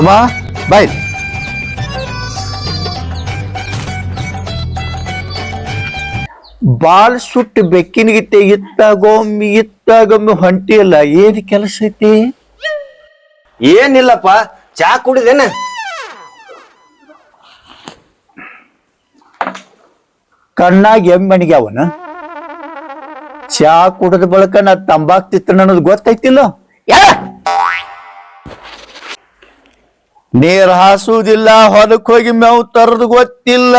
ತಮ್ಮ ಬಾಯ್ ಬಾಳ್ ಸುಟ್ಟು ಬೆಕ್ಕಿನಗಿತ್ತೆ ಇತ್ತಾಗೊಮ್ಮೆ ಇತ್ತಾಗೊಮ್ಮೆ ಹೊಂಟಿಯಲ್ಲ ಏನ್ ಕೆಲಸ ಐತಿ? ಏನಿಲ್ಲಪ್ಪ ಚಾ ಕುಡಿದೇನ? ಕಣ್ಣಾಗ ಎಮ್ಮಣಿಗೆ ಅವನ ಚಾ ಕುಡಿದ ಬಳಕ ನಾ ತಂಬಾಕ್ ಅನ್ನೋದು ಗೊತ್ತೈತಿಲ್ಲ? ಯಾ! ನೀರ್ ಹಾಸುವುದಿಲ್ಲ ಹೊಲಕ್ ಹೋಗಿ ಮೇವು ತರದು ಗೊತ್ತಿಲ್ಲ.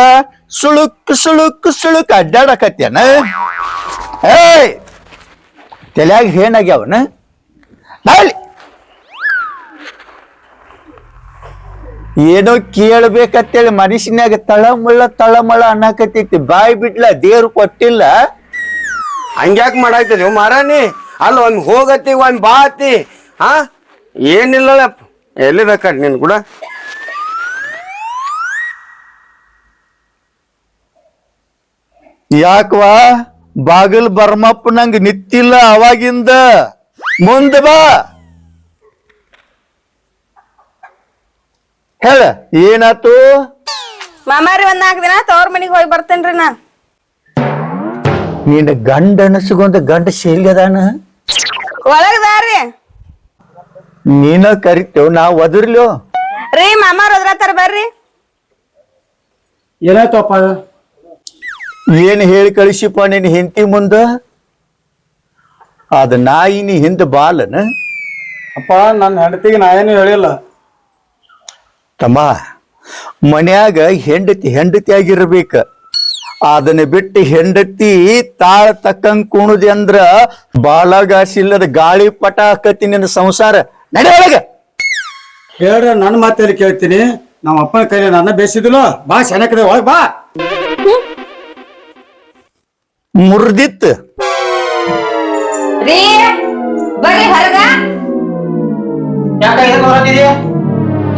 ಸುಳುಕ್ ಸುಳುಕ್ ಸುಳುಕ್ ಅಡ್ಡಾಡಕತ್ತೇನ ಏಯ್! ತಲೆಯಾಗ ಬಾಯ್ಲಿ! ಏನೋ ಕೇಳ್ಬೇಕಂತೇಳಿ ಮನುಷ್ಯನಾಗ ತಳಮಳ ತಳಮಳ ಅನ್ನಕತ್ತೈತಿ. ಬಾಯಿ ಬಿಡ್ಲ, ದೇವ್ರು ಕೊಟ್ಟಿಲ್ಲ. ಹಂಗ್ಯಾಕ್ ಮಾಡಾಯ್ತದ ಮಾರಾನಿ ಅಲ್ಲ ಒಂದ್ ಹೋಗತ್ತಿ ಒಂದ್ ಬಾತಿ ಹಾ ಏನಿಲ್ಲಪ್ಪ ಎಲ್ಲಿ ಬೇಕಾದ್ ನೀನ್ ಕೂಡ ಯಾಕವಾ? ಬಾಗಿಲ್ ಬರ್ಮಪ್ಪ ನಂಗ ನಿತ್ತಿಲ್ಲ ಅವಾಗಿಂದ. ಮುಂದ ಬಾ. ಹೇಳ ಏನಾತು? ಮಾಮಾರಿ ಒಂದ್ ನಾಲ್ಕು ದಿನ ತವ್ರ ಮನಿಗೆ ಹೋಗಿ ಬರ್ತೇನ್ರಿ ನಾ. ನೀನ್ ಗಂಡ ಅನಸ್ಕೊಂಡ ಗಂಡ ಶೈಲ್ಯದಾನ ಒಳಗದಾರಿ ನೀನ ಕರಿತೇವ್ ನಾವ್ ಒದರ್ಲೋ ರೀ ಮಾಮಾರ್ ಹೋದ್ರತ್ತಾರ ಬರ್ರಿ. ಏನಾಯ್ತಪ್ಪ ಏನ್ ಹೇಳಿ ಕಳಿಸಿಪ್ಪ ನಿನ್ ಹೆಂಡತಿ ಮುಂದ? ಅದ ನಾಯಿ ನೀ ಹಿಂದ ಬಾಲನ? ಅಪ್ಪ ನನ್ನ ಹೆಂಡತಿಗೆ ನಾ ಏನು ಹೇಳಿಲ್ಲ. ತಮ್ಮ ಮನ್ಯಾಗ ಹೆಂಡತಿ ಹೆಂಡತಿ ಆಗಿರ್ಬೇಕ. ಅದನ್ನ ಬಿಟ್ಟು ಹೆಂಡತಿ ತಾಳ ತಕ್ಕಂಗ್ ಕುಣುದಿ ಅಂದ್ರ ಬಾಳಗಾಸಿಲ್ಲದ ಗಾಳಿ ಪಟ ಹಾಕತಿ ನಿನ್ನ ಸಂಸಾರ. ನಡೆ ಒಳಗ. ಹೇಳ್ರ ನನ್ನ ಮಾತಲ್ಲಿ ಕೇಳ್ತೀನಿ. ನಮ್ಮ ಅಪ್ಪನ ಕೈಲಿ ನನ್ನ ಬೇಸಿದಿಲ್ಲ ಬಾ ಸೆನಕಡೆ ಒಳಗೆ ಬಾ. ಮುರ್ದಿತ್ತು. ರೀ ಬರ್ರಿ ಹೊರಗ.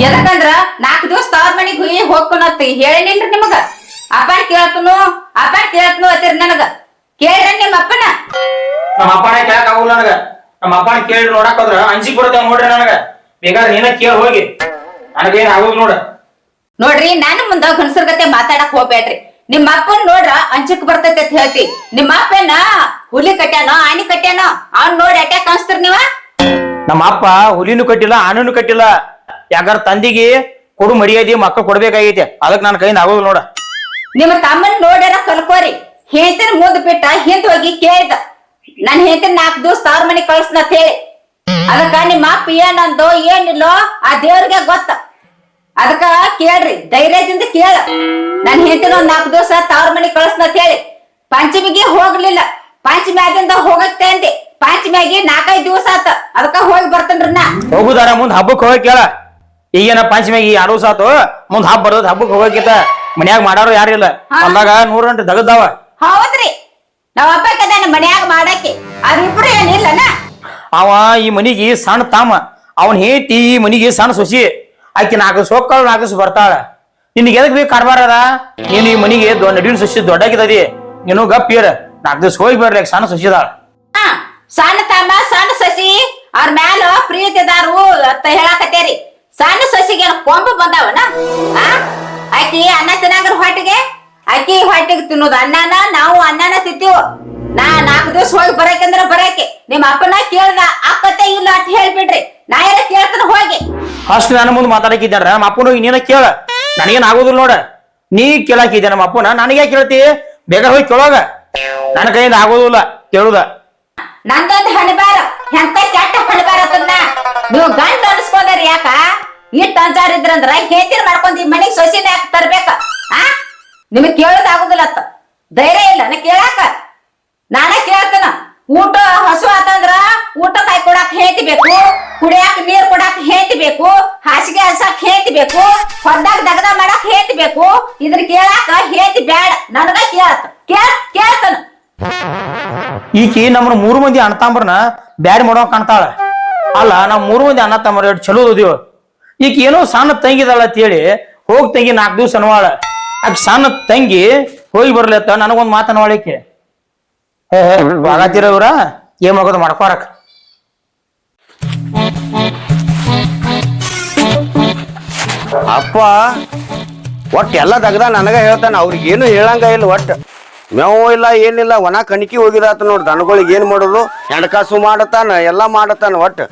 ಎದಕ್ಕಂದ್ರ ನಾಲ್ಕು ದಿವಸ ತವ್ರ ಮನಿಗ್ ಹೋಗಿ ಹೋಗ್ಕೊನತ್ತಿ ಹೇಳಿನಿಲ್ರಿ ನಿಮಗ? ಅಪ್ಪ ಕೇಳ್ತನು ಅಪ್ಪ ಕೇಳ್ತನು ಅತ್ತಿರ್ ನನಗ. ಕೇಳ್ರಿ ನಿಮ್ಮ ಅಪ್ಪನ? ನಮ್ಮ ಅಪ್ಪನ ಕೇಳಕ್ ಆಗುಲ್ಲ ನನಗ. ನಮ್ಮ ಅಪ್ಪನ ಕೇಳಿ ನೋಡಕ್ ಹೋದ್ರ ಅಂಜಿಕ್ ಬರುತ್ತೆ ನೋಡ್ರಿ ನನಗ. ಬೇಕಾದ್ರೆ ನೀನ ಕೇಳಿ ಹೋಗಿ. ನನಗೇನ್ ಆಗೋದ್ ನೋಡ. ನೋಡ್ರಿ ನಾನು ಮುಂದ ಗಂಡಸರ್ ಗತೆ ಮಾತಾಡಕ್ ಹೋಗ್ಬೇಡ್ರಿ. ನಿಮ್ಮ ಅಪ್ಪನ್ ನೋಡ್ರ ಅಂಚಕ್ ಬರ್ತೈತೆ ಅಂತ ಹೇಳ್ತಿ. ನಿಮ್ಮ ಅಪ್ಪನ ಹುಲಿ ಕಟ್ಯಾನೋ ಆನಿ ಕಟ್ಯಾನೋ ಅವ್ನ್ ನೋಡಿ ಅಟ್ಯಾಕ್ ಅನ್ಸ್ತಿರ್ ನೀವ? ನಮ್ಮ ಅಪ್ಪ ಹುಲಿನೂ ಕಟ್ಟಿಲ್ಲ ಆನೂ ಕಟ್ಟಿಲ್ಲ. ಯಾಕಂದ್ರ ತಂದಿಗೆ ಕೊಡು ಮರ್ಯಾದೆ ಮಕ್ಕಳು ಕೊಡ್ಬೇಕಾಗೈತೆ. ಅದಕ್ ನನ್ನ ಕೈಯಿಂದ ಆಗೋದು ನೋಡ. ನಿಮ್ಮ ತಮ್ಮನ್ ನೋಡ್ಯಾರ ಕಲ್ಕೋರಿ. ಹೇಳ್ತಿನ ಮುಂದ್ ಬಿಟ್ಟ ಹಿಂದ್ ಹೋಗಿ ಕೇಳಿದ. ನನ್ ಹೆಂಡತಿ ನಾಲ್ಕು ದಿವಸ ತವ್ರ ಮನೆ ಕಳ್ಸ್ನತ್ ಹೇಳಿ. ಅದಕ್ಕ ನಿಮ್ಮ ಅಪ್ಪ ಏನಂದೋ ಏನಿಲ್ಲೋ ಆ ದೇವ್ರಿಗೆ ಗೊತ್ತ. ಅದಕ್ಕ ಕೇಳ್ರಿ ಧೈರ್ಯದಿಂದ ಕೇಳ. ನನ್ ಹೆಂಡತಿ ಒಂದ್ ನಾಲ್ಕು ದಿವಸ ತವ್ರ ಮನೆ ಕಳ್ಸ್ನತ್ ಹೇಳಿ. ಪಂಚಮಿಗೆ ಹೋಗ್ಲಿಲ್ಲ. ಪಂಚಮಿ ಆದಿಂದ ಹೋಗತ್ತೆ ಪಂಚಮಿ ಆಗಿ ನಾಲ್ಕೈದು ದಿವಸ ಆತ. ಅದಕ್ಕ ಹೋಗಿ ಬರ್ತೇನ್ರಿ ನಾ. ಹೋಗುದಾರ ಮುಂದ್ ಹಬ್ಬಕ್ಕೆ ಹೋಗಿ ಕೇಳ. ಈಗೇನ ಪಂಚಮಿಗೆ ಎರಡು ದಿವಸ ಆತು. ಮುಂದ್ ಹಬ್ಬ ಬರೋದ್ ಹಬ್ಬಕ್ಕೆ ಹೋಗಕ್ಕಿತ ಮನ್ಯಾಗ ಮಾಡಾರು ಯಾರಿಲ್ಲ ಅಂದಾಗ ನೂರ ಗಂಟೆ ದಗದ್ದಾವ ಹೌದ್ರಿ. ನಾವ್ ಅಪ್ಪ ಕದಾನ ಮನ್ಯಾಗ ಮಾಡಕ್ಕೆ. ಅವ್ರಿಬ್ರು ಏನಿಲ್ಲನ ಅವ ಈ ಮನಿಗೆ ಸಣ್ಣ ತಾಮ. ಅವನ್ ಹೇತಿ ಈ ಮನಿಗೆ ಸಣ್ಣ ಸೊಸಿ. ಆಕಿ ನಾಲ್ಕು ಸೋಕ್ಕಳು ನಾಲ್ಕು ಬರ್ತಾಳ. ನಿನ್ಗೆ ಎದಕ್ ಬೇಕು ಕಾರ್ಬಾರ ಅದ? ನೀನು ಈ ಮನಿಗೆ ನಡುವಿನ ಸೊಸಿ ದೊಡ್ಡಾಗಿದದಿ. ನೀನು ಗಪ್ಪಿಯರ ನಾಲ್ಕು ದಿವಸ ಹೋಗಿ ಬರ್ಲಿ ಆಕಿ ಸಣ್ಣ ಸೊಸಿದಾಳ ಹಾ, ಸಣ್ಣ ತಾಮ ಸಣ್ಣ ಸಸಿ ಅವ್ರ ಮ್ಯಾಲ ಪ್ರೀತಿದಾರು ಅಂತ ಹೇಳಾಕತ್ತೇರಿ. ಸಣ್ಣ ಸಸಿಗೆ ಕೊಂಬ ಬಂದಾವನ? ಆಕಿ ಅನ್ನ ತಿನ್ನಾಗ್ರ ಹೊಟ್ಟಿಗೆ ಆಕಿ ಹೊಟ್ಟೆಗೆ ತಿನ್ನೋದು. ಅನ್ನನ ನಾವು ಅನ್ನನ ತಿಂತೀವ್? ನಾ ನಾಲ್ಕು ದಿವಸ ಹೋಗಿ ಬರಕಂದ್ರ ಬರಕ್ಕೆ. ನಿಮ್ಮ ಅಪ್ಪನ ಕೇಳ್ದ ಅಪ್ಪತ್ತೆ ಇಲ್ಲ ಅಂತ ಹೇಳ್ಬಿಡ್ರಿ. ನಾ ಯಾರ ಕೇಳ್ತಾನ ಹೋಗಿ. ಅಷ್ಟು ನನ್ನ ಮುಂದೆ ಮಾತಾಡಕಿದ್ದಾರ ನಮ್ಮ ಅಪ್ಪನ ಇನ್ನೇನ ನೀನ ಕೇಳ. ನನಗೇನ್ ಆಗೋದಿಲ್ಲ ನೋಡ. ನೀ ಕೇಳಾಕಿದ್ದೆ ನಮ್ಮ ಅಪ್ಪನ? ನನಗೆ ಕೇಳ್ತಿ. ಬೇಗ ಹೋಗಿ ಕೇಳೋಗ. ನನ್ನ ಕೈಯಿಂದ ಆಗೋದಿಲ್ಲ ಕೇಳುದ. ನಂದೊಂದು ಹಣಬಾರ. ಎಂತ ಕೆಟ್ಟ ಹಣಬಾರ ಅದನ್ನ? ನೀವು ಗಂಡ ಅನ್ಸ್ಕೊಂಡ್ರಿ ಯಾಕ? ಇಟ್ಟು ಅಂಚಾರ ಇದ್ರಂದ್ರ ಹೇತಿರ್ ಮಾಡ್ಕೊಂಡ್ ಮನೆಗ್ ಸೊಸಿನ ಯಾಕೆ ತರ್ಬೇಕ? ಆ? ನಿಮಗ್ ಕೇಳೋದ್ ಆಗುದಿಲ್ಲ ಅತ್ತ. ಧೈರ್ಯ ಇಲ್ಲ, ನಾ ಕೇಳಾಕ. ನಾನೇ ಕೇಳ್ತೇನ. ಊಟ ಹಸು ಆತಂದ್ರ ಊಟ ಕಾಯಿ ಕೊಡಾಕ್ ಹೇತಿ ಬೇಕು, ಕುಡಿಯಾಕ ನೀರ್ ಕೊಡಾಕ್ ಹೇತಿ ಬೇಕು, ಹಾಸಿಗೆ ಹಸಾಕ್ ಹೇತಿ ಬೇಕು, ಹೊಲ್ದಾಗ ದಗದ ಮಾಡಾಕ್ ಹೇತಿ ಬೇಕು, ಇದ್ರ ಕೇಳಾಕ ಹೇತಿ ಬ್ಯಾಡ. ನನಗ ಕೇಳತ್ ಕೇಳ್, ಕೇಳ್ತನ. ಈಕಿ ನಮ್ಮ ಮೂರು ಮಂದಿ ಅಣ್ಣ ಬ್ಯಾಡ್ ಮಾಡೋ ಕಾಣ್ತಾಳ. ಅಲ್ಲ ನಾವ್ ಮೂರು ಮಂದಿ ಅಣ್ಣ ಎಷ್ಟು ಚಲೋ ಓದಿವ್. ಈಕಿ ಏನೋ ಸಣ್ಣ ಅಂತ ಹೇಳಿ ಹೋಗ್ ತಂಗಿ ನಾಲ್ಕು ದಿವ್ಸ ಅನ್ವಾಳ. ಆಕಿ ಸಣ್ಣ ತಂಗಿ ಹೋಗಿ ಬರ್ಲತ್ತ ನನಗೊಂದ್ ಮಾತನ್ನ ಒಳಿಕೆ ಆಗತ್ತಿರ ಇವ್ರ? ಏನ್ ಮಾಡೋದು ಮಾಡ್ಕೊರಕ್? ಅಪ್ಪ ಒಟ್ ಎಲ್ಲ ತೆಗ್ದ ನನಗ ಹೇಳ್ತಾನ, ಅವ್ರಿಗೆ ಏನು ಹೇಳಂಗ ಇಲ್ಲ ಒಟ್ ಮೇವು ಇಲ್ಲ, ಏನಿಲ್ಲ, ಒಣ ಕಣಿಕಿ ಹೋಗಿದಾತ ನೋಡ್, ದನಗಳಿಗೆ ಏನ್ ಮಾಡೋದು? ಹೆಣ್ಕಾಸು ಮಾಡತಾನ, ಎಲ್ಲ ಮಾಡತಾನ ಒಟ್ಟು.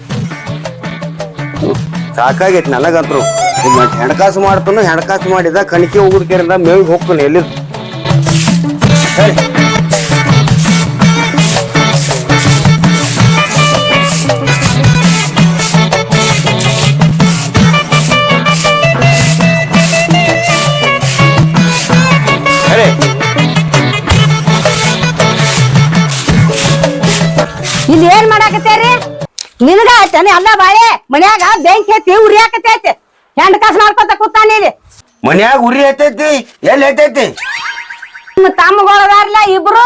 ಸಾಕಾಗೈತಿ ನನಗಂತರು. ಹೆಣಕಾಸು ಮಾಡ್ತಾನು ಹೆಣಕಾಸು ಮಾಡಿದ ಕಣಿಕೆ ಹೋಗುದಕ್ಕೆ ಮೇವಿಗೆ ಹೋಗ್ತಾನೆ ಎಲ್ಲಿ ಆಯ್ತಾನೆ? ಅಲ್ಲ ಬಾಳೆ ಮನ್ಯಾಗ ಬೆಂಕಿ ಐತಿ ಉರಿ ಹಾಕತೈತಿ. ಹೆಂಡ್ ಕಾಸ್ ಮಾಡ್ಕೊತ ಕೂತಾನ ಇಲ್ಲಿ. ಮನ್ಯಾಗ ಉರಿ ಐತೈತಿ ಎಲ್ಲಿ ಐತೈತಿ ನಿಮ್ಮ ತಮ್ಮಗಳದಾರ್ಲ ಇಬ್ರು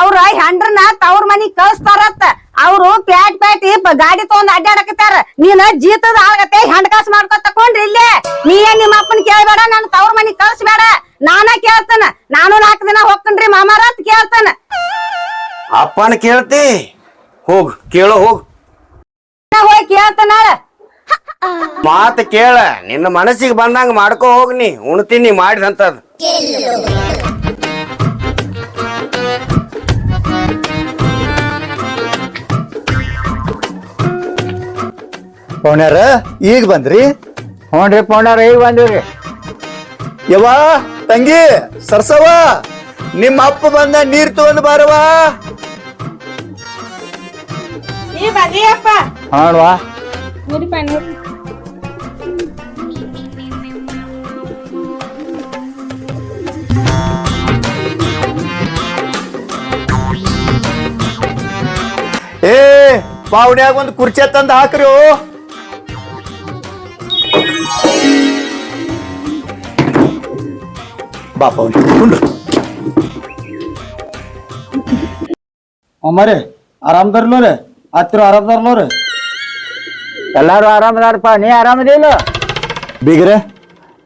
ಅವ್ರ ಹೆಂಡ್ರನ್ನ ತವ್ರ ಮನಿಗ್ ಕಳಿಸ್ತಾರತ್ತ. ಅವ್ರು ಪ್ಯಾಟ್ ಪ್ಯಾಟಿ ಗಾಡಿ ತಗೊಂಡ್ ಅಡ್ಡಾಡಕತ್ತಾರ ನೀನ ಜೀತದ ಆಗತ್ತೆ ಹೆಂಡ್ ಕಾಸ್ ಮಾಡ್ಕೊತ ತಕೊಂಡ್ರಿ ಇಲ್ಲೇ. ನೀ ಏನ್ ನಿಮ್ಮ ಅಪ್ಪನ್ ಕೇಳ್ಬೇಡ ನನ್ ತವ್ರ ಮನಿಗ್ ಕಳ್ಸ್ಬೇಡ. ನಾನ ಕೇಳ್ತಾನ. ನಾನು ನಾಲ್ಕು ದಿನ ಹೋಗ್ತನ್ರಿ ಮಾಮಾರ ಅಂತ ಕೇಳ್ತಾನ. ಅಪ್ಪನ ಕೇಳ್ತಿ. ಹೋಗ್ ಕೇಳೋ ಹೋಗ್. ಹೋಗಿ ಮಾತು ಕೇಳ ನಿನ್ನ ಮನಸ್ಸಿಗೆ ಬಂದಂಗ ಮಾಡ್ಕೋ ಹೋಗ್ನಿ ಉಣ್ತೀನಿ ಮಾಡಿದಂತದ್. ಪೌಣ್ಯಾರ ಈಗ ಬಂದ್ರಿ? ಹ್ಞೂನ್ರಿ ಪೌಣ್ಯಾರ ಈಗ ಬಂದ್ರಿ ಯವ್ವ ತಂಗಿ ಸರ್ಸವ ನಿಮ್ಮ ಅಪ್ಪ ಬಂದ ನೀರ್ ತಗೊಂಡ್ ಬಾರವಾ ಹಾಣ್ವಾ ಏ ಪಾವಣ್ಯಾಗ ಒಂದ್ ಕುರ್ಚಿ ತಂದ್ ಹಾಕ್ರಿ. ಬಾ ಪೌಣ್ಯ ಕುಂಡ್ರು. ಆರಾಮದಾರ್ಲೋ ಆರಾಮದಾರ್ಲೋರಿ ಹತ್ತಿರ ಆರಾಮದಾರ್ಲೋರಿ ಎಲ್ಲಾರು ಆರಾಮದಾರಪ್ಪ ನೀ ಆರಾಮದಿಲ್ಲ ಬೀಗ್ರೆ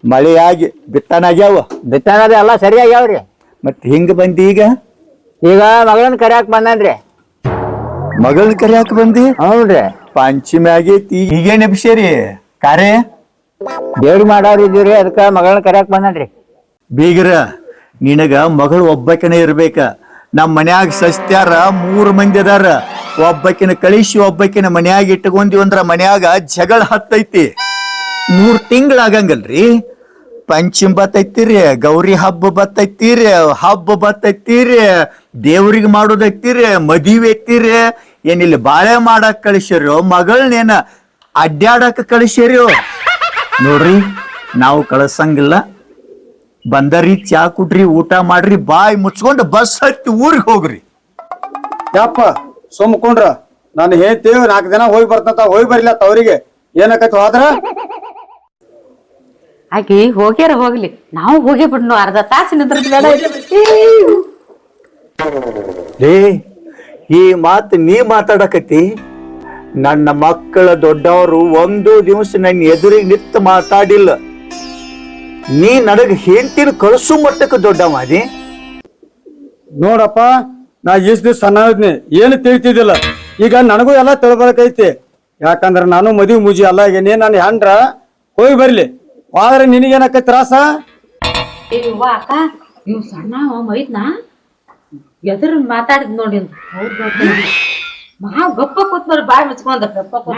ಮಳೆ ಆಗಿ ಬಿತ್ತನಾಗ್ಯಾವ? ಬಿತ್ತನದ ಎಲ್ಲ ಸರಿ ಆಗ್ಯಾವ್ರಿ ಮತ್ ಹಿಂಗ ಬಂದಿ ಈಗ? ಈಗ ಮಗಳನ್ನ ಕರ್ಯಾಕ್ ಬಂದನ್ರಿ. ಮಗಳನ್ ಕರ್ಯಾಕ ಬಂದಿ? ಹೌದ್ರಿ. ಪಂಚಮಿ ಆಗೈತಿ ಈಗೇನ್ ಎಬ್ಸೇರಿ ಕಾರ್ಯ? ದೇವ್ರಿ ಮಾಡೋರು ಇದ್ದೀವ್ರಿ ಅದಕ್ಕ ಮಗಳನ್ನ ಕರ್ಯಾಕ್ ಬಂದನ್ರಿ. ಬೀಗ್ರ ನಿನಗ ಮಗಳು ಒಬ್ಬಕನೇ ಇರ್ಬೇಕ. ನಮ್ ಮನ್ಯಾಗ ಸಸ್ತ್ಯಾರ ಮೂರು ಮಂದಿ ಅದಾರ. ಒಬ್ಬಕಿನ ಕಳಿಸಿ, ಒಬ್ಬಕಿನ ಮನ್ಯಾಗ ಇಟ್ಟುಕೊಂಡಿವ ಅಂದ್ರ ಮನ್ಯಾಗ ಜಗಳ ಹತ್ತೈತಿ. ಮೂರ್ ತಿಂಗಳ ಆಗಂಗಲ್ರಿ. ಪಂಚಮ್ ಬತ್ತೈತಿರಿ, ಗೌರಿ ಹಬ್ಬ ಬತ್ತೈತಿರಿ ಹಬ್ಬ ಬತ್ತೈತಿರಿ, ದೇವ್ರಿಗೆ ಮಾಡೋದೈತಿರಿ, ಮದಿವೆ ಐತಿರಿ. ಏನಿಲ್ಲ, ಬಾಳೆ ಮಾಡಕ್ ಕಳಿಸಿರೋ ಮಗಳನ್ನೇನ ಅಡ್ಡಾಡಕ್ ಕಳಿಸಿರೋ ನೋಡ್ರಿ, ನಾವು ಕಳಿಸಂಗಿಲ್ಲ. ಬಂದರಿ, ಚಾ ಕುಡ್ರಿ, ಊಟ ಮಾಡ್ರಿ, ಬಾಯಿ ಮುಚ್ಕೊಂಡು ಬಸ್ ಹತ್ತಿ ಊರಿಗೆ ಹೋಗ್ರಿ. ಯಪ್ಪ. ಸುಮ್ಕೊಂಡ್ರ ನಾನು ಹೇಳ್ತೀವಿ ನಾಲ್ಕು ದಿನ ಹೋಗಿ ಬರ್ತಂತ ಹೋಗಿ ಬರಲಿಲ್ಲ ತವರಿಗೆ ಏನಕೈತಿ ಹೋದ್ರ? ಆಕಿ ಹೋಗ್ಯಾರ ಹೋಗ್ಲಿ. ನಾವು ಹೋಗಿ ಬಿಡ್ನು ಅರ್ಧ ತಾಸು ನಿಂದ್ರದ್ ಬೇಡ ಲೇ ಈ ಮಾತು ನೀ ಮಾತಾಡಕತ್ತಿ? ನನ್ನ ಮಕ್ಕಳ ದೊಡ್ಡವರು ಒಂದು ದಿವಸ ನನ್ನ ಎದುರಿಗೆ ನಿತ್ತ ಮಾತಾಡಿಲ್ಲ. ನೀ ನನಗೆ ಹೆಂಡತಿನ ಕಳಿಸು ಮಟ್ಟಕ್ಕೆ ದೊಡ್ಡವ ಮಾದಿ ನೋಡಪ್ಪ ನಾ ಇಷ್ಟ ದಿವ್ಸ ಸಣ್ಣ ಏನು ತಿಳಿತಿದ್ದಿಲ್ಲ. ಈಗ ನನಗೂ ಎಲ್ಲ ತಿಳ್ಕೊಳಕೈತಿ. ಯಾಕಂದ್ರ ನಾನು ಮದುವೆ ಮುಜಿ ಅಲ್ಲ ಆಗೇನಿ ನಾನು ಹೆಂಡ್ರ, ಹೋಗಿ ಬರ್ಲಿ. ಆದ್ರೆ ನಿನಗೇನಕ್ಕ ತ್ರಾಸ? ಅಕ್ಕ ಇವ್ ಸಣ್ಣ ಮೈದ್ನ. ಎದುರು ಮಾತಾಡಿದ್ ನೋಡಿ ಮಹಾ ಗಪ್ಪ ಕೂತ್ನವ್ರ ಬಾಯ್ ಮುಚ್ಕೊಂಡ.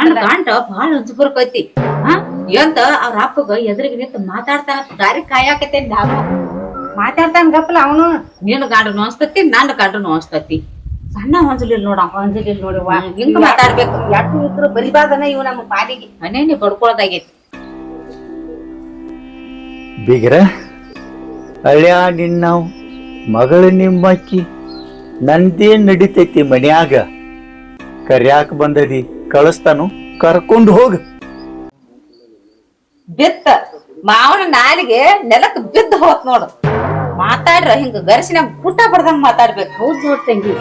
ನನ್ನ ಗಂಟ ಬಾಳ ಹಂಚ್ ಬರ್ಕೈತಿ ಹಾ ಎಂತ ಅವ್ರ ಅಪ್ಪಗ ಎದುರಿಗೆ ನಿಂತು ಮಾತಾಡ್ತಾನ, ದಾರಿ ಕಾಯಾಕತ್ತೇನ್ ನಾನು ಮಾತಾಡ್ತಾನ ಗಪ್ಪಲ ಅವನು. ನಿನ್ನ ಗಂಡನು ನೋಸ್ತತಿ ನನ್ನ ಗಂಡನು ನೋಸ್ತತಿ ಸಣ್ಣ ಹೊಂಜಲಿಲ್ ನೋಡ ಹೊಂಜಲಿಲ್ ನೋಡಿ ಹಿಂಗ ಮಾತಾಡ್ಬೇಕು. ಎಟ್ಟು ಇದ್ರು ಬರಿಬಾರ್ದನ ಇವ್ ನಮ್ಮ ಪಾಲಿಗೆ. ಮನೇನೆ ಬಡ್ಕೊಳದಾಗೈತಿ. ಬಿಗ್ರ ಅಳ್ಯ ನಿನ್ನ ಮಗಳ ನಿಮ್ಮಕ್ಕಿ ನಂದೇನ್ ನಡಿತೈತಿ ಮನ್ಯಾಗ. ಕರ್ಯಾಕ ಬಂದದಿ ಕಳಿಸ್ತಾನು ಕರ್ಕೊಂಡು ಹೋಗ. ಬಿತ್ತ ಮಾವನ ನಾಲಿಗೆ ನೆಲಕ್ ಬಿದ್ದು ಹೋತ್ ನೋಡು. ಮಾತಾಡ್ರ ಹಿಂಗ ಗರಿಸಿನ ಪುಟ್ಟ ಬಡ್ದಂಗ ಮಾತಾಡ್ಬೇಕು. ಹೌದ್ ನೋಡ್ತಂಗಿ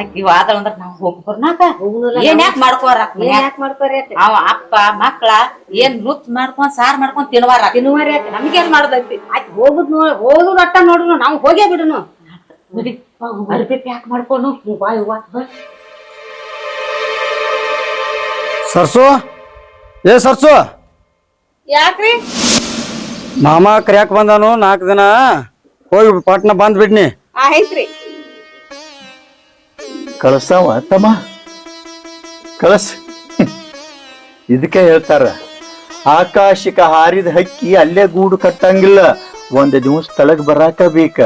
ಆಕಿ ವಾದಳ ಅಂದ್ರ ನಾವ್ ಹೋಗ್ಬರ್ನಾಕ. ಏನ್ ಯಾಕೆ ಮಾಡ್ಕೋರ ಯಾಕೆ ಮಾಡ್ಕೋರಿ ಅವ ಅಪ್ಪ ಮಕ್ಳ ಏನ್ ನುತ್ ಮಾಡ್ಕೊಂಡ್ ಸಾರ್ ಮಾಡ್ಕೊಂಡ್ ತಿನ್ವಾರ? ತಿನ್ನುವರಿ ನಮ್ಗೇನ್ ಮಾಡ್ದೈತಿ ಆಯ್ತು ಹೋಗುದ್ ನೋ ಹೋಗುದ್ ಅಟ್ಟ ನೋಡುನು ನಾವು ಹೋಗೇ ಬಿಡುನು. ಅರ್ಬಿ ಯಾಕೆ ಮಾಡ್ಕೊನು? ಬಾಯ್ ಬಾ. ಸರ್ಸು? ಏ ಸರ್ಸು? ಯಾಕ್ರಿ? ಮಾಮ ಕರ್ಯಾಕ್ ಬಂದಾನು ನಾಲ್ಕು ದಿನ. ಹೋಗಿ ಪಟ್ನ ಬಂದ್ ಬಿಡ್ನಿ. ಆಯ್ತ್ರಿ. ಕಳಸಾವ ತಮ್ಮ? ಕಳಸ್. ಇದಕ್ಕೆ ಹೇಳ್ತಾರ ಆಕಾಶಿಕ ಹಾರಿದ ಹಕ್ಕಿ ಅಲ್ಲೇ ಗೂಡು ಕಟ್ಟಂಗಿಲ್ಲ ಒಂದ್ ದಿವಸ ತಳಗ್ ಬರಾಕ ಬೇಕ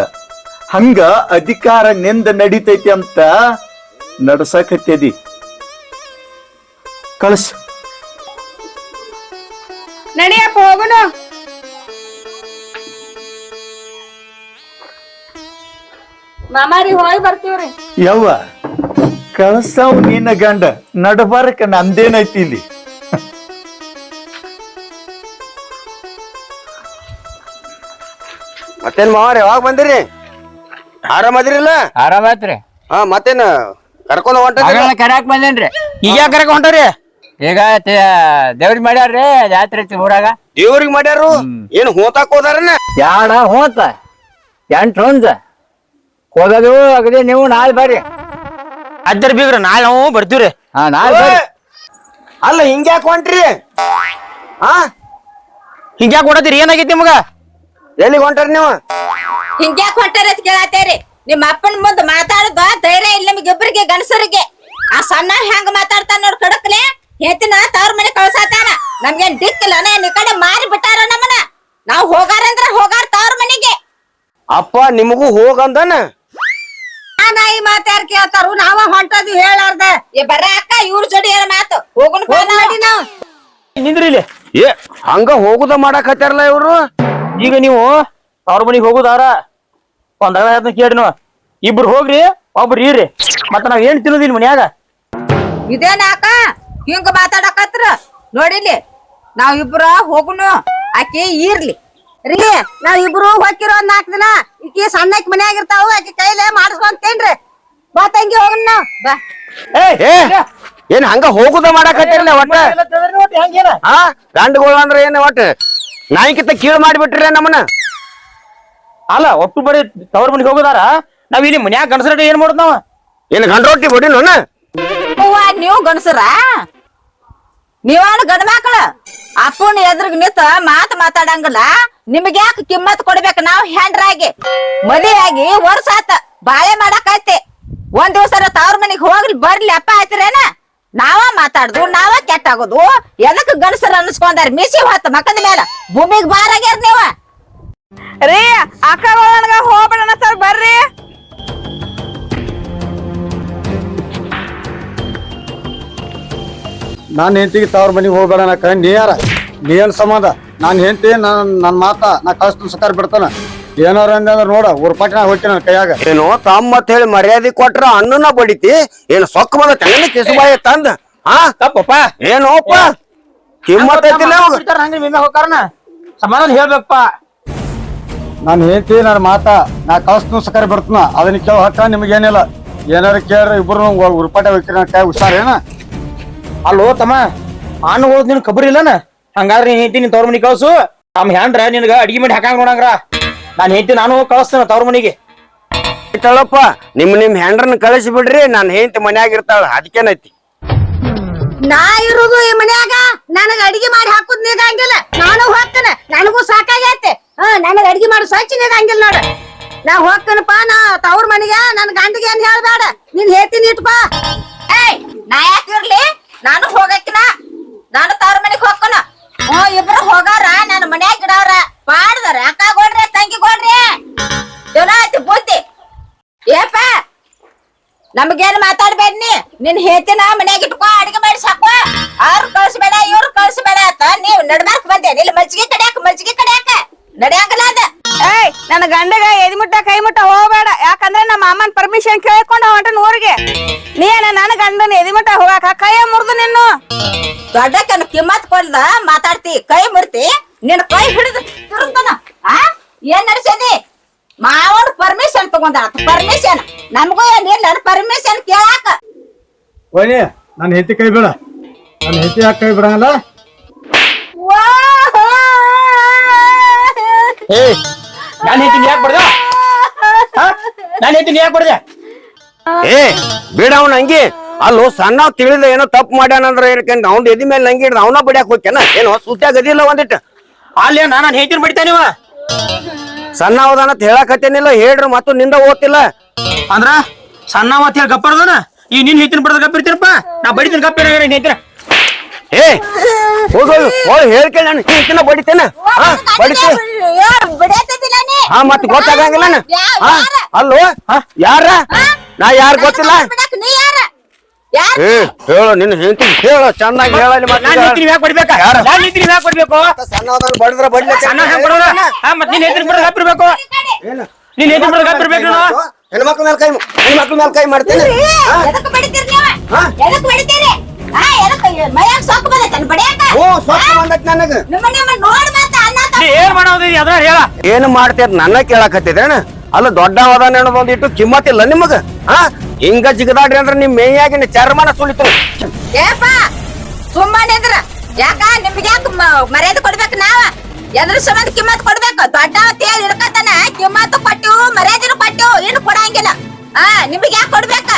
ಹಂಗ ಅಧಿಕಾರ ನಿಂದ ನಡಿತೈತಿ ಅಂತ ನಡ್ಸಕತ್ತದಿ. ಕಳಸ್. ನಡಿಯಪ್ಪ ಹೋಗುನು. ಮಾಮಾರಿ ಹೋಗಿ ಬರ್ತೀವ್ರಿ. ಯವ್ವ ಕಳಸಾವ್ ನಿನ್ನ ಗಂಡ ನಡಬಾರಕ ನಂದೇನೈತಿ ಇಲ್ಲಿ? ಮತ್ತೇನ್ ಮಾವಾರ ಯಾವಾಗ ಬಂದಿರಿ? ಆರಾಮದಿರಿಲ್ಲ ಆರಾಮಾತ್ರಿ ಹಾ ಮತ್ತೇನ್ ಕರ್ಕೊಂಡ್ ಹೊಂಟ ಮಗಳನ್ನ ಕರ್ಯಾಕ್ ಬಂದೇನ್ರಿ ಈಗ ಯಾಕೆ ಕರೆಕ ಹೊಂಟಾರಿ ಈಗ ದೇವ್ರಿಗೆ ಮಾಡ್ಯಾರ್ರಿ ಜಾತ್ರೆ ಐತಿ ಊರಾಗ. ದೇವ್ರಿಗೆ ಮಾಡ್ಯಾರು? ಏನ್ ಹೋತಾಕ್ ಹೋದಾರನ? ಯಾಡ ಹೋತ? ಎಂಟ್ ಹೊಂದ ಹೋಗೋದು ಅಗದಿ ನೀವು ನಾಳೆ ಬರ್ರಿ. ಅದ್ರ ಬೀಗ್ರ ನಾಳೆ ನಾವು ಬರ್ತೀವ್ರಿ. ಹಾ ನಾಳೆ ಬರ್ರಿ. ಅಲ್ಲ ಹಿಂಗ್ಯಾಕ್ ಹೊಂಟ್ರಿ? ಹಾ? ಹಿಂಗ್ಯಾಕ್ ಕೊಡತೀರಿ ಏನಾಗೈತಿ ನಿಮ್ಗ? ಎಲ್ಲಿ ಹೊಂಟಾರ ನೀವು? ಹಿಂಗ್ಯಾಕ್ ಹೊಂಟಾರ ಅಂತ ಕೇಳತ್ತೇರಿ. ನಿಮ್ಮ ಅಪ್ಪನ ಮುಂದೆ ಮಾತಾಡದ ಧೈರ್ಯ ಇಲ್ಲ ನಿಮ್ಗಿಬ್ಬರಿಗೆ ಗಣಸರಿಗೆ ಆ ಸಣ್ಣ ಹೆಂಗ್ ಮಾತಾಡ್ತಾನ ನೋಡ್ ಕಡಕ್ಲೆ? ಹೇತಿನ ತವ್ರ ಮನೆ ಕಳ್ಸಾತಾನ. ನಮ್ಗೇನ್ ದಿಕ್ಕಿಲ್ಲ ನಿ ಕಡೆ ಮಾರಿ ಬಿಟ್ಟಾರ ನಮ್ಮನ ನಾವ್ ಹೋಗಾರಂದ್ರ ಹೋಗಾರ ತವ್ರ ಮನೆಗೆ. ಅಪ್ಪ ನಿಮಗೂ ಹೋಗಂದನ ಆ ಮಾತಾರ್ ಕೇಳ್ತಾರು? ನಾವ ಹೊಂಟದ್ವಿ ಹೇಳಾರ್ದ. ಏ ಬರ ಅಕ್ಕ ಇವ್ರ ಜೋಡಿ ಏನ ಮಾತು? ಫೋನ್ ಮಾಡಿ ನಾವು. ನಿಂದ್ರಿ ಇಲ್ಲಿ. ಏ ಹಂಗ ಹೋಗುದ ಮಾಡಕ್ ಹತ್ತಾರಲ್ಲ ಇವ್ರು? ಈಗ ನೀವು ಅವ್ರ ಮನಿಗ್ ಹೋಗುದಾರ? ಒಂದ್ ಅಗಳ ಹೇಳ್ತೀನಿ ಕೇಳ್ರಿ ನೀವು. ಇಬ್ರು ಹೋಗ್ರಿ ಒಬ್ರು ಇರ್ರಿ. ಮತ್ತ ನಾವ್ ಏನ್ ತಿನ್ನೋದಿಲ್ಲ ಮನ್ಯಾಗ? ಇದೇನಾಕ? ಹಿಂಗ ಮಾತಾಡಕತ್ರ? ನೋಡಿಲಿ ನಾವ್ ಇಬ್ರ ಹೋಗುನು. ಆಕಿ ಇರ್ಲಿ. ರೀ ನಾವ್ ಇಬ್ರು ಹೋಗಿರೋ ಒಂದ್ ನಾಲ್ಕು ದಿನ ಈಕಿ ಸಣ್ಣಕ್ ಮನ್ಯಾಗ ಇರ್ತಾವ ಆಕಿ ಕೈಲೇ ಮಾಡಿಸ್ಕೊಂತೇನ್ರಿ. ಬಾ ತಂಗಿ ಹೋಗಣ್ಣ ನಾವ್. ಬಾ. ಏ ಏನ್ ಹಂಗ ಹೋಗುದ ಮಾಡಕ್ ಹತ್ತಿರಲ್ಲ ಒಟ್ಟ ಹಾ ಗಂಡುಗಳು ಅಂದ್ರ ಏನ್ ಒಟ್ಟ? ನಾಯಿಕಿತ್ತ ಕೀಳ್ ಮಾಡಿಬಿಟ್ರಿ ನಮ್ಮನ್ನ? ಅಲ್ಲ ಒಟ್ಟು ಬರೀ ತವ್ರ ಮನಿಗೆ ಹೋಗುದಾರ? ನಾವ್ ಇಲ್ಲಿ ಮನ್ಯಾಗ ಗಂಡಸರ ಏನ್ ಮಾಡುದ್ ನಾವ? ಏನ್ ಗಂಡ ರೊಟ್ಟಿ ಅವ್ವ ನೀವು ಗಂಡಸರ? ನೀವಾಣ ಗಂಡ ಅಪ್ಪನ ಎದುರಿಗೆ ನಿಂತ ಮಾತು ಮಾತಾಡಂಗಿಲ್ಲ. ನಿಮ್ಗೆ ಯಾಕೆ ಕಿಮ್ಮತ್ ಕೊಡ್ಬೇಕು ನಾವು ಹೆಂಡ್ರಾಗಿ ಮದುವೆಯಾಗಿ ವರ್ಷ ಆತ ಬಾಳೆ ಮಾಡಕೈತಿ. ಒಂದ್ ದಿವಸ ತವ್ರ ಮನಿಗ್ ಹೋಗ್ಲಿ, ಬರ್ಲಿ, ಅಪ್ಪ ಆಯ್ತಿರೇನ? ನಾವ ಮಾತಾಡುದು, ನಾವ ಕೆಟ್ಟಾಗೋದು. ಎದಕ್ ಗಂಡಸರ ಅನ್ಸ್ಕೊಂಡಾರ ಮಿಸಿ ಹೊತ್ತ ಮಕ್ಕದ ಮೇಲೆ ಭೂಮಿಗ್ ಬಾರಾಗ್ಯಾರ ನೀವ. ರೀ, ಅಕ್ಕ ಹೋಗ್ಬೇಡ ಸರ್, ಬರ್ರಿ. ನಾನು ಹೆಂಡತಿಗೆ ತವ್ರ ಮನೆಗೆ ಹೋಗ್ಬೇಡ ನಾ ನೀ ಯಾರ? ನೀ ಏನ್ ಸಂಬಂಧ? ನಾನು ಹೆಂಡತಿ ನಾನು ನನ್ನ ಮಾತ ನಾ ಕಳ್ಸ್ತು ಸಕಾರ ಬಿಡ್ತಾನ. ಏನಾರ ಅಂದ್ರೆ ನೋಡ ಊರ್ ಪಟ್ಟಿನ ಹೋಗ್ತೀನಿ ನನ್ನ ಕೈಯಾಗ. ಏನು ತಮ್ಮ ಅಂತ ಹೇಳಿ ಮರ್ಯಾದೆ ಕೊಟ್ರ ಅನ್ನನ ಬಡಿತಿ? ಏನು ಸೊಕ್ಕ ಬಂದ ತೆಂಗನ ಕಿಸುಬಾಯ ತಂದ? ಹಾ ತಪ್ಪಪ್ಪ. ಏನೋಪ್ಪ? ಕಿಮ್ಮತ್ ಐತಿಲ್ಲ ಅವಾಗ ಹಂಗ ನಿನ್ನ ಹೋಗಾರನ ಸಮಾಧಾನ ಹೇಳ್ಬೇಕಪ್ಪ. ನಾನು ಹೆಂಡತಿ ನನ್ನ ಮಾತ ನಾ ಕಳ್ಸ್ತು ಸಕಾರ ಬಿಡ್ತಾನ. ಅದನ್ನ ಕೇಳ ಹಕ್ಕ ನಿಮ್ಗೇನಿಲ್ಲ. ಏನಾರ ಕೇಳ್ರಿ ಇಬ್ರು ಉರ್ಪಾಟ ಹೋಗ್ತೀನಿ ನನ್ನ ಕೈ ಹುಷಾರೇನ ಅಲ್ಲೋ ತಮ್ಮ ಆನ್ ಹೋದ್ ನಿನ್ ಕಬರಿ ಇಲ್ಲನ? ಹಂಗಾದ್ರೆ ನೀನ್ ಹೇಳ್ತೀನಿ ತವ್ರ ಮನಿ ಕಳ್ಸು. ತಮ್ಮ ಹ್ಯಾಂಡ್ರ ನಿನಗ ಅಡಿಗೆ ಮಾಡಿ ಹಾಕಂಗ್ ನೋಡಂಗ್ರ. ನಾನ್ ಹೇಳ್ತಿ ನಾನು ಹೋಗಿ ಕಳಿಸ್ತೇನೆ ತವ್ರ ಮನಿಗೆ. ಇಟ್ಟಳಪ್ಪ ನಿಮ್ ನಿಮ್ ಹೆಂಡ್ರನ್ನ ಕಳಿಸಿ ಬಿಡ್ರಿ ನಾನು ಹೆಂಡತಿ ಮನ್ಯಾಗ ಇರ್ತಾಳ ಅದಕ್ಕೇನೈತಿ ನಾ ಇರುದು ಈ ಮನ್ಯಾಗ ನನಗ ಅಡಿಗೆ ಮಾಡಿ ಹಾಕುದ್ ನೀಗಂಗಿಲ್ಲ ನಾನು ಹೋಗ್ತೇನೆ ನನಗೂ ಸಾಕಾಗೈತೆ. ಹಾ ನನಗ ಅಡಿಗೆ ಮಾಡಿ ಸ್ವಚ್ಛ ನೀಗಂಗಿಲ್ಲ ನೋಡ. ನಾ ಹೋಗ್ತೇನಪ್ಪ ನಾ ತವ್ರ ಮನೆಗೆ ನನ್ ಗಂಡಿಗೆ ಏನ್ ಹೇಳ್ಬೇಡ. ನೀನ್ ಹೇಳ್ತೀನಿ ಇಟ್ಪ ಏಯ್ ನಾ ಯಾಕೆ ಇರ್ಲಿ? ನಾನು ಹೋಗಕ್ಕಿನ ನಾನು ತವ್ರ ಮನೆಗ್ ಹೋಗ್ಕೊನ ಹ್ಞೂ, ಇಬ್ರು ಹೋಗಾರ. ನನ್ನ ಮನ್ಯಾಗ ಇಡವ್ರ. ಪಾಡ್ದಾರ ಅಕ್ಕ ಕೊಡ್ರಿ, ತಂಗಿ ಕೊಡ್ರಿ. ಏನೋ ಆಯ್ತು ಬುದ್ಧಿ ಏಪ ನಮಗೇನ್ ಮಾತಾಡ್ಬೇಡ್ನಿ ನಿನ್ ಹೇಳ್ತಿನ ಮನ್ಯಾಗ ಇಟ್ಕೋ, ಅಡಿಗೆ ಮಾಡಿ ಸಾಕು. ಅವ್ರು ಕಳ್ಸ್ಬೇಡ, ಇವ್ರು ಕಳ್ಸ್ಬೇಡ ಅಂತ ನೀವ್ ನಡ್ಮಾರ್ಕ್ ಬಂದೆ. ಇಲ್ಲಿ ಮಜ್ಜಿಗೆ ಕಡಿಯಾಕ ಮಜ್ಜಿಗೆ ಕಡಿಯಾಕ. ನಡೆಯಂಗಲ್ಲ ಅದ. ಏಯ್ ನನ್ನ ಗಂಡಗ ಎದಿಮುಟ್ಟ ಕೈ ಮುಟ್ಟ ಹೋಗ್ಬೇಡ. ಯಾಕಂದ್ರೆ ನಮ್ಮ ಅಮ್ಮನ ಪರ್ಮಿಷನ್ ಕೇಳ್ಕೊಂಡು ಹೊಂಟನ ಊರಿಗೆ. ನೀನ ನನ್ನ ಗಂಡನ ಎದಿ ಮುಟ್ಟ ನಿನ್ನು ದೊಡ್ಡಕ್ಕನ ಕಿಮ್ಮತ್ ಕೊಡ್ದ ಮಾತಾಡ್ತಿ ಕೈ ಮುರ್ತಿ ನಿನ್ ಕೈ ಹಿಡಿದು ತಿರುಗ್ತಾನ. ಆ? ಏನ್ ನಡ್ಸದಿ ಮಾವನ್ ಪರ್ಮಿಷನ್ ತಗೊಂಡ ಪರ್ಮಿಷನ್ ನಮಗೂ ಏನ್ ಇಲ್ಲ ಪರ್ಮಿಷನ್ ಕೇಳಾಕ. ಓನಿ ನನ್ನ ಹೆಂಡತಿ ಕೈ ಬಿಡ. ನನ್ನ ಹೆಂಡತಿ ಯಾಕೆ ಕೈ ಬಿಡಂಗಲ್ಲ? ಏ ನಾನ್ ಹೇಳ್ತೀನಿ ಯಾಕೆ ಬರ್ದ ನಾನು ಹೇಳ್ತೀನಿ ಯಾಕೆ ಬಿಡ್ದೆ ಏ ಬಿಡ ಅವನ ಹಂಗೆ. ಅಲ್ಲೋ ಸಣ್ಣ ತಿಳಿದ ಏನೋ ತಪ್ಪು ಮಾಡ್ಯಾನಂದ್ರ ಏನಕ್ಕೆ? ಅವ್ನ ಎದಿ ಮೇಲೆ ನಂಗೆ ಹಿಡ್ದು ಅವನ ಬಡಿಯಾಕ ಹೋಗ್ಯಾನ ಏನೋ ಸುತ್ಯಾಗ ಅದಿಲ್ಲ ಒಂದಿಟ್ಟು. ಅಲ್ಲಿ ನಾನು ಹೇಳ್ತೀನಿ ಬಿಡ್ತೇನೆ ನೀವ? ಸಣ್ಣ ಅಂತ ಹೇಳಕತ್ತೇನಿಲ್ಲ ಹೇಳ್ರಿ ಮತ್ತು ನಿಂದ ಓದ್ತಿಲ್ಲ. ಅಂದ್ರ ಸಣ್ಣ ಮತ್ತೆ ಹೇಳಿ ಗಪ್ಪರ್ದನ ಈ ನಿನ್ ಹೇಳ್ತೀನಿ ಬಿಡದ ಗಪ್ಪಿರ್ತೀನಪ್ಪ ನಾ ಬಡಿತೀನಿ ಗಪ್ಪ ಹೇಳ್ತೀನಿ ಏ ಹೋಗು ಹೋಗಿ ಹೇಳ್ಕೇಳಿ ನಾನು ಬಡಿತೇನೆ? ಹಾ ಬಡಿತೆ. ಬಿಡತ್ತಿಲ್ಲ ನೀ? ಹಾ ಮತ್ತೆ ಗೊತ್ತಾಗಂಗಿಲ್ಲ ಹಾ ಅಲ್ಲೋ ಯಾರ? ನಾ ಯಾರು ಗೊತ್ತಿಲ್ಲ. ಏ ಹೇಳು ನಿನ್ನ ಹೆಂಡತಿ ಹೇಳು ಚೆನ್ನಾಗಿ ಹೇಳಲಿ ಮತ್ತೆ ನಾನ್ ಹೇಳ್ತೀನಿ ಯಾಕೆ ಬಡಿಬೇಕ ನಾನ್ ಹೇಳ್ತೀನಿ ಯಾಕೆ ಬಡಿಬೇಕು ಸಣ್ಣ ಅವದಾನ ಬಡಿದ್ರ ಬಡ್ಲಿ ಸಣ್ಣ ಹೆಂಗ್ ಬಡೋದ ಹಾ ಮತ್ ನೀನ್ ಹೇಳ್ತೀನಿ ಬಡದ ಗಪ್ಪಿರ್ಬೇಕು ನೀನ್ ಹೇಳ್ತೀನಿ ಬಡದ ಗಪ್ಪಿರ್ಬೇಕು ನಾನು? ಹೆಣ್ಮಕ್ಳ ಮೇಲೆ ಕೈ ಹೆಣ್ಮಕ್ಳ ಮೇಲೆ ಕೈ ಮಾಡ್ತೇನೆ. ಹಾ? ಎದಕ್ ಬಡಿತೀರಿ ನೀವ? ಹಾ? ಎದಕ್ ಬಡಿತೀರಿ ಹಾ ಎದಕ್ ಮೈಯಾಗ ಸೊಕ್ಕ ಬಂದೈತೇನ್ ಬಡಿಯಾಕ ಓ ಸ್ವಲ್ಪ ಬಂದೈತಿ ನನಗ. ನಿಮ್ಮ ನಿಮ್ಮ ನೋಡ್ ಮಾತ ಅನ್ನ ನೀ ಏನ್ ಮಾಡೋದು? ಅದ್ರ ಹೇಳ. ಏನು ಮಾಡ್ತೀರ ನನ್ನ ಕೇಳಕತ್ತಿದ್ರೇನ ಅಲ್ಲ ದೊಡ್ಡ ಅವದಾನ ಅನ್ನೋದು ಒಂದಿಟ್ಟು ಕಿಮ್ಮತ್ತಿಲ್ಲ ನಿಮಗ? ಹಾ? ಹಿಂಗ ಜಿಗದಾಡ್ರಿ ಅಂದ್ರೆ ನಿಮ್ ಮೇಯಾಗಿನ ಚರ್ಮನ ಸುಳಿತು ಏಪ ಸುಮ್ಮನೆ ಅಂದ್ರ ಯಾಕ? ನಿಮ್ಗೆ ಯಾಕ ಮರ್ಯಾದೆ ಕೊಡ್ಬೇಕು ನಾವ? ಎದ್ರ ಸಂಬಂಧ ಕಿಮ್ಮತ್ ಕೊಡ್ಬೇಕು. ದೊಡ್ಡ ತೇಳ್ ಹಿಡ್ಕತಾನ ಕಿಮ್ಮತ್ ಕೊಟ್ಟು, ಮರ್ಯಾದೆನು ಕೊಟ್ಟು, ಏನು ಕೊಡಂಗಿಲ್ಲ. ಆ, ನಿಮ್ಗೆ ಯಾಕೆ ಕೊಡ್ಬೇಕ?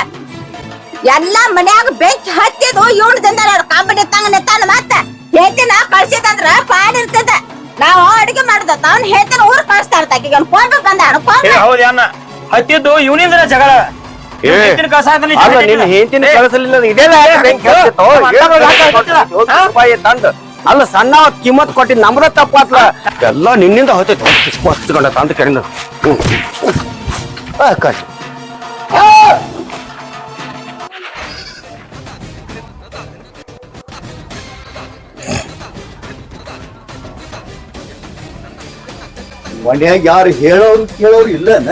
ಎಲ್ಲಾ ಮನ್ಯಾಗ ಬೆಂಕಿ ಹತ್ತಿದು ಇವನ್ ದಿಂದ ತಂಗ ನಿತ್ತಾನ ಮತ್ತ. ಹೇಳ್ತಿನ ಕಳ್ಸಿದಂದ್ರ ಪಾಡಿರ್ತದ ನಾವ್ ಅಡಿಗೆ ಮಾಡ್ದ ಅವ್ನ ಹೇಳ್ತೇನೆ ಊರ್ ಕಳಿಸ್ತಾ ಇರ್ತಾಕಿ ಫೋನ್ ಬಂದ ಫೋನ್ ಏ ಹೌದು ಅನ್ನ ಹತ್ತಿದ್ದು ಇವನಿಂದ ಜಗಳ. ಏ, ಹೇಳ್ತೀನಿ ಕಳ್ಸ ಅಂತ ನೀ ಅಲ್ಲ ನಿನ್ನ ಹೆಂಡತಿನ ಏ, ಕಳಿಸಲಿಲ್ಲ ಇದೆಲ್ಲ ಯಾಕೆ ಬೆಂಕಿ ಹತ್ತಿತ್ತು? ಏ, ಏನು ಮಾತಾಡೋದು ಯಾಕೆ ಗೊತ್ತಿಲ್ಲ. ಹೋಗಿ ರೂಪಾಯಿ ತಂದು. ಅಲ್ಲ ಸಣ್ಣ ಕಿಮ್ಮತ್ ಕೊಟ್ಟಿದ್ ನಮ್ದ ತಪ್ಪಾತ್ಲ? ಎಲ್ಲ ನಿನ್ನಿಂದ ಹೋಯ್ತೈತೆ ಹಚ್ಕೊಂಡ ತಂದ ಕಡೆಯಿಂದ ಮನ್ಯಾಗ ಯಾರು ಹೇಳೋರು ಕೇಳೋರು ಇಲ್ಲನ?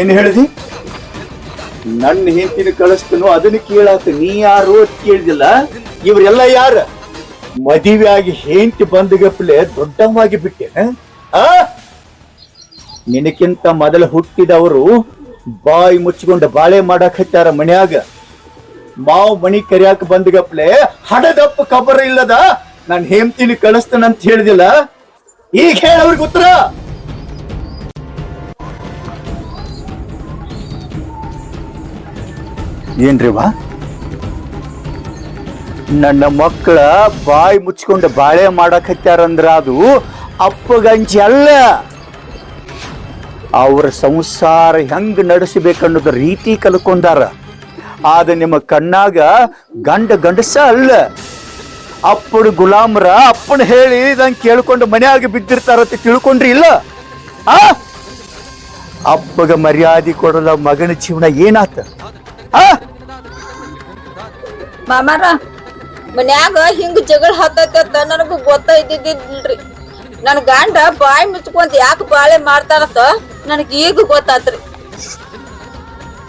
ಏನ್ ಹೇಳಿದಿ? ನನ್ನ ಹೆಂಡತಿನ ಕಳಿಸ್ತನು ಅದನ್ನ ಕೇಳಾತ. ನೀ ಯಾರು ಕೇಳಿದಿಲ್ಲ? ಇವರೆಲ್ಲ ಯಾರ? ಮದುವೆ ಆಗಿ ಹೆಂಡತಿ ಬಂದಗಪ್ಲೆ ದೊಡ್ಡವಾಗಿ ಬಿಟ್ಟೆ ನಿನಕ್ಕಿಂತ ಮೊದಲು ಹುಟ್ಟಿದವರು ಬಾಯಿ ಮುಚ್ಚಿಕೊಂಡು ಬಾಳೆ ಮಾಡಕ್ ಹತ್ತಾರ ಮನ್ಯಾಗ. ಮಾವ್ ಮಣಿ ಕರಿಯಾಕ ಬಂದಗಪ್ಲೆ ಹಡದಪ್ಪ ಕಬರ ಇಲ್ಲದ ನಾನ್ ಹೇಮ್ತಿನಿ ಅಂತ ಹೇಳಿದಿಲ್ಲ. ಈಗ ಹೇಳ ಅವ್ರಿಗೆ ಉತ್ತರ. ಏನ್ರಿ ವಾ? ನನ್ನ ಮಕ್ಕಳ ಬಾಯಿ ಮುಚ್ಕೊಂಡು ಬಾಳೆ ಮಾಡಕ್ ಹತ್ತಾರಂದ್ರ ಅದು ಅಪ್ಪಗಂಜಿ ಅಲ್ಲ. ಅವ್ರ ಸಂಸಾರ ಹೆಂಗ್ ನಡೆಸಬೇಕನ್ನೋದ ರೀತಿ ಕಲ್ಕೊಂಡಾರ. ಆದ ನಿಮ್ಮ ಕಣ್ಣಾಗ ಗಂಡ ಗಂಡಸ ಅಲ್ಲ. ಅಪ್ಪನ ಗುಲಾಮ್ರ ಅಪ್ಪನ ಹೇಳಿ ಇದಂಗ್ ಕೇಳ್ಕೊಂಡು ಮನ್ಯಾಗ ಬಿದ್ದಿರ್ತಾರಂತ ತಿಳ್ಕೊಂಡ್ರಿ ಇಲ್ಲ? ಆ? ಅಪ್ಪಗ ಮರ್ಯಾದೆ ಕೊಡಲ್ಲ ಮಗನ ಜೀವನ ಏನಾತ? ಆ? ಮಾಮಾರ ಮನ್ಯಾಗ ಹಿಂಗ ಜಗಳ ಹತ್ತೈತೆ ಅಂತ ನನಗ ಗೊತ್ತ ಇದ್ದಿದ್ದಿಲ್ರಿ ನನ್ ಗಂಡ ಬಾಯಿ ಮುಚ್ಕೊಂತ ಯಾಕೆ ಬಾಳೆ ಮಾಡ್ತಾರತ್ತ ನನಗ ಈಗ ಗೊತ್ತಾತ್ರಿ.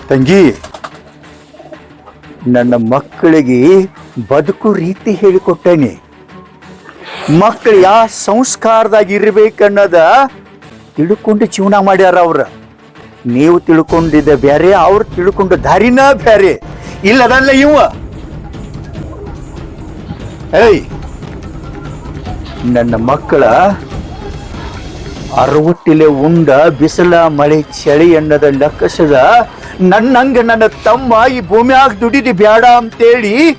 ತಂಗಿ ನನ್ನ ಮಕ್ಕಳಿಗೆ ಬದುಕು ರೀತಿ ಹೇಳಿಕೊಟ್ಟೇನೆ. ಮಕ್ಕಳು ಯಾವ ಸಂಸ್ಕಾರದಾಗ ಇರ್ಬೇಕನ್ನೋದ ತಿಳ್ಕೊಂಡು ಜೀವನ ಮಾಡ್ಯಾರ ಅವ್ರ. ನೀವು ತಿಳ್ಕೊಂಡಿದ್ದ ಬ್ಯಾರೆ, ಅವ್ರು ತಿಳ್ಕೊಂಡ ದಾರಿನ ಬ್ಯಾರೆ. ಇಲ್ಲದಲ್ಲ ಇವ. ಏಯ್, ನನ್ನ ಮಕ್ಕಳ ಅರವತ್ತಿಲೆ ಉಂಡ ಬಿಸಿಲ ಮಳೆ ಚಳಿ ಅನ್ನದ ಲೆಕ್ಕಸದ ನನ್ನಂಗ ನನ್ನ ತಮ್ಮ ಈ ಭೂಮಿಯಾಗ ದುಡಿದಿ ಬೇಡ ಅಂತೇಳಿ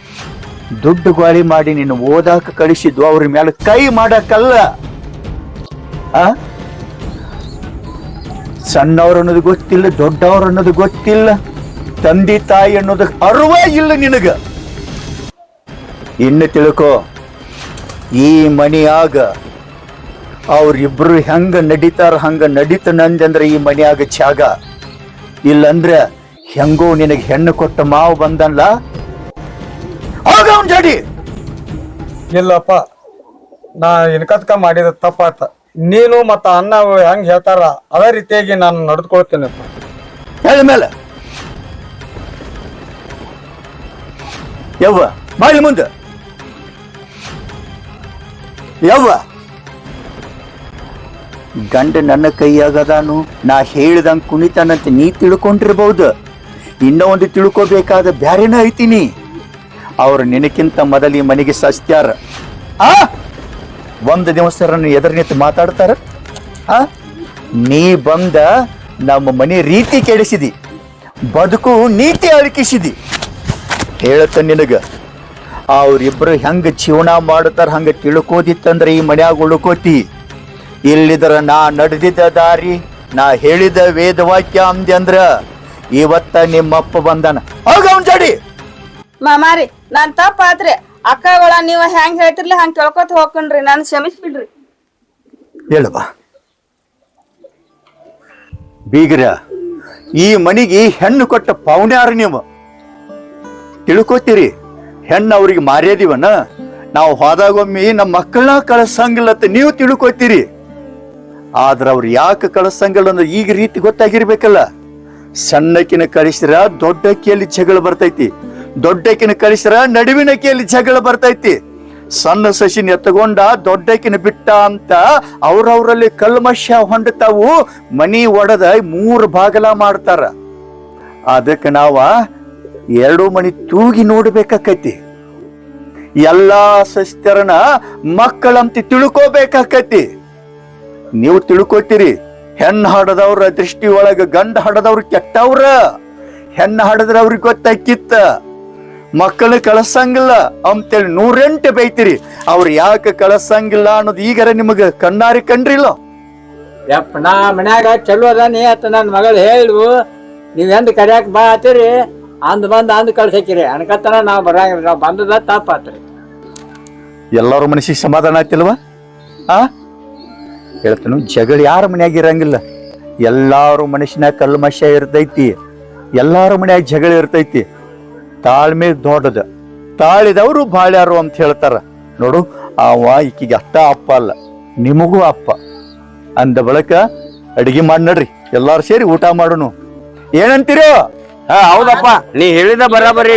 ದುಡ್ಡು ಗಾಳಿ ಮಾಡಿ ನೀನು ಓದಾಕ ಕಳಿಸಿದ್ದು ಅವ್ರ ಮೇಲೆ ಕೈ ಮಾಡಕ್ಕಲ್ಲ. ಆ? ಸಣ್ಣವ್ರು ಅನ್ನೋದು ಗೊತ್ತಿಲ್ಲ, ದೊಡ್ಡವ್ರು ಅನ್ನೋದು ಗೊತ್ತಿಲ್ಲ, ತಂದೆ ತಾಯಿ ಅನ್ನೋದು ಅರ್ವೇ ಇಲ್ಲ ನಿನಗ. ಇನ್ನು ತಿಳ್ಕೊ, ಈ ಮನೆಯಾಗ ಅವ್ರಿಬ್ರು ಹೆಂಗ ನಡೀತಾರ, ಹಂಗ ನಡೀತನಂದಂದ್ರ ಈ ಮನೆಯಾಗ ಛಾಗ ಇಲ್ಲಂದ್ರ ಹೆಂಗೋ ನಿನಗೆ ಹೆಣ್ಣು ಕೊಟ್ಟ ಮಾವು ಬಂದಲ್ಲ ಆಗ ಅವ್ನ್ ಜಡಿ. ಇಲ್ಲಪ್ಪ ನಾ ಇನ್ಕತ್ಕ ಮಾಡಿದ ತಪ್ಪಾತ. ನೀನು ಮತ್ತ ಅನ್ನ ಹೆಂಗ್ ಹೇಳ್ತಾರ ಅದೇ ರೀತಿಯಾಗಿ ನಾನು ನಡೆದುಕೊಳ್ತೇನೆ. ಹೇಳ ಮೇಲೆ. ಯವ್ವ ಮಾಡಿ ಮುಂದೆ. ಯವ್ವ. ಗಂಡ ನನ್ನ ಕೈಯಾಗದಾನು. ನಾ ಹೇಳ್ದಂಗೆ ಕುಣಿತಾನಂತ ನೀ ತಿಳ್ಕೊಂಡಿರ್ಬಹುದು ಇನ್ನೂ ಒಂದು ತಿಳ್ಕೋಬೇಕಾದ ಬ್ಯಾರೇನ ಐತೀನಿ. ಅವ್ರು ನಿನಕ್ಕಿಂತ ಮೊದಲಿ ಮನೆಗೆ ಸಸ್ತ್ಯಾರ. ಆ? ಒಂದು ದಿವಸ ಎದುರು ನಿಂತು ಮಾತಾಡ್ತಾರ? ಆ? ನೀ ಬಂದ ನಮ್ಮ ಮನೆ ರೀತಿ ಕೆಡಿಸಿದಿ. ಬದುಕು ನೀತಿ ಅಳಕಿಸಿದಿ. ಹೇಳತ್ತ ನಿನಗ, ಅವ್ರಿಬ್ರು ಹೆಂಗ ಜೀವನ ಮಾಡುತ್ತಾರ ಹಂಗ ತಿಳ್ಕೋದಿತ್ತಂದ್ರೆ ಈ ಮನ್ಯಾಗ ಉಳ್ಕೋತಿ. ಇಲ್ಲಿದ್ರ ನಾ ನಡೆದಿದ್ದ ದಾರಿ ನಾ ಹೇಳಿದ ವೇದವಾಕ್ಯ ಅಂದೆ ಅಂದ್ರ ಇವತ್ತ ನಿಮ್ಮಪ್ಪ ಬಂದನ. ಹೋಗ ಅವ್ನ್ ಜಡಿ. ಮಾಮಾರಿ ನಾನ್ ತಪ್ಪಾತ್ರಿ. ಅಕ್ಕಗಳ ನೀವ್ ಹೆಂಗ್ ಹೇಳ್ತಿರ್ಲಿ ಹಂಗ್ ಕೇಳ್ಕೊತ ಹೋಗ್ಕಣ್ರಿ ನಾನು ಕ್ಷಮಿಸ್ಬಿಡ್ರಿ. ಹೇಳವ ಬೀಗ್ರ ಈ ಮನಿಗೆ ಹೆಣ್ಣು ಕೊಟ್ಟ ಪೌಣ್ಯಾರ ನೀವು? ತಿಳ್ಕೊತೀರಿ ಹೆಣ್ಣು ಅವ್ರಿಗೆ ಮಾರ್ಯಾದಿವನ? ನಾವು ಹೋದಾಗೊಮ್ಮೆ ನಮ್ಮ ಮಕ್ಕಳನ್ನ ಕಳ್ಸಂಗಿಲ್ಲತ್ತ ನೀವು ತಿಳ್ಕೊತೀರಿ. ಆದ್ರ ಅವ್ರು ಯಾಕೆ ಕಳಿಸಂಗಲ್ಲ ಈಗ ರೀತಿ ಗೊತ್ತಾಗಿರ್ಬೇಕಲ್ಲ. ಸಣ್ಣಕಿನ ಕಳಿಸಿರ ದೊಡ್ಡಕ್ಕಿಯಲ್ಲಿ ಜಗಳ ಬರ್ತೈತಿ. ದೊಡ್ಡಕಿನ ಕಳಿಸಿರ ನಡುವಿನಕಿಯಲ್ಲಿ ಜಗಳ ಬರ್ತೈತಿ. ಸಣ್ಣ ಸಸಿನ ಎತ್ತಗೊಂಡ ದೊಡ್ಡಕಿನ ಬಿಟ್ಟ ಅಂತ ಅವ್ರವ್ರಲ್ಲಿ ಕಲ್ಮಶ ಹೊಂಡತಾವು, ಮನಿ ಒಡದ ಮೂರು ಬಾಗಲ ಮಾಡ್ತಾರ. ಅದಕ್ಕೆ ನಾವ ಎರಡು ಮಣಿ ತೂಗಿ ನೋಡ್ಬೇಕಾಕೈತಿ. ಎಲ್ಲಾ ಸಸ್ಯರನ್ನ ಮಕ್ಕಳಂತ ತಿಳ್ಕೋಬೇಕಾಕೈತಿ. ನೀವು ತಿಳ್ಕೊತೀರಿ ಹೆಣ್ಣು ಹಾಡದವ್ರ ದೃಷ್ಟಿ ಒಳಗ ಗಂಡ ಹಾಡದವ್ರು ಕೆಟ್ಟವ್ರ. ಹೆಣ್ಣು ಹಾಡದ್ರ ಅವ್ರಿಗೆ ಗೊತ್ತಾಕಿತ್ತ ಮಕ್ಕಳು ಕಳಸಂಗಿಲ್ಲ ಅಂತೇಳಿ ನೂರೆಂಟು ಬೈತೀರಿ. ಅವ್ರು ಯಾಕೆ ಕಳಸಂಗಿಲ್ಲ ಅನ್ನೋದು ಈಗರ ನಿಮಗೆ ಕಣ್ಣಾರಿ ಕಂಡ್ರಿಲ್ಲ. ಯಪ್ಪ ನಾ ಮನ್ಯಾಗ ಚಲೋ ಅದಾನಿ ಅಂತ ನನ್ನ ಮಗಳು ಹೇಳು ನೀವು ಎಂದ ಕರ್ಯಾಕ ಬಾ ಆತಿರಿ ಅಂದ್ ಬಂದು ಅಂದ್ ಕಳ್ಸಕಿರಿ ಅನ್ಕತನ ನಾವು ಬರಂಗಿಲ್ಲ. ನಾವು ಬಂದದ ತಪ್ಪಾತ್ರಿ. ಎಲ್ಲರೂ ಮನಸ್ಸಿಗೆ ಸಮಾಧಾನ ಆಯ್ತಿಲ್ವಾ? ಆ? ಹೇಳ್ತಾನು ಜಗಳ ಯಾರ ಮನ್ಯಾಗ ಇರಂಗಿಲ್ಲ. ಎಲ್ಲಾರು ಮನುಷ್ಯನಾಗ ಕಲ್ಮಶ ಇರ್ತೈತಿ. ಎಲ್ಲಾರ ಮನ್ಯಾಗ ಜಗಳ ಇರ್ತೈತಿ. ತಾಳ್ಮೆ ದೊಡ್ಡದ. ತಾಳಿದವರು ಬಾಳ್ಯಾರು ಅಂತ ಹೇಳ್ತಾರ. ನೋಡು ಅವ ಈಕಿಗೆ ಅಷ್ಟ ಅಪ್ಪ ಅಲ್ಲ ನಿಮಗೂ ಅಪ್ಪ. ಅಂದ ಬಳಕ ಅಡಿಗೆ ಮಾಡಿ ನಡ್ರಿ. ಎಲ್ಲಾರು ಸೇರಿ ಊಟ ಮಾಡೋನು. ಏನಂತೀರೋ? ಹಾ ಹೌದಪ್ಪ. ನೀ ಹೇಳಿದ ಬರಾಬರಿ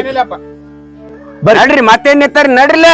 ಬರ್ರಿ. ಮತ್ತೇನ್ ನಿತ್ತಾರ ನಡ್ರಿಲ್ಲ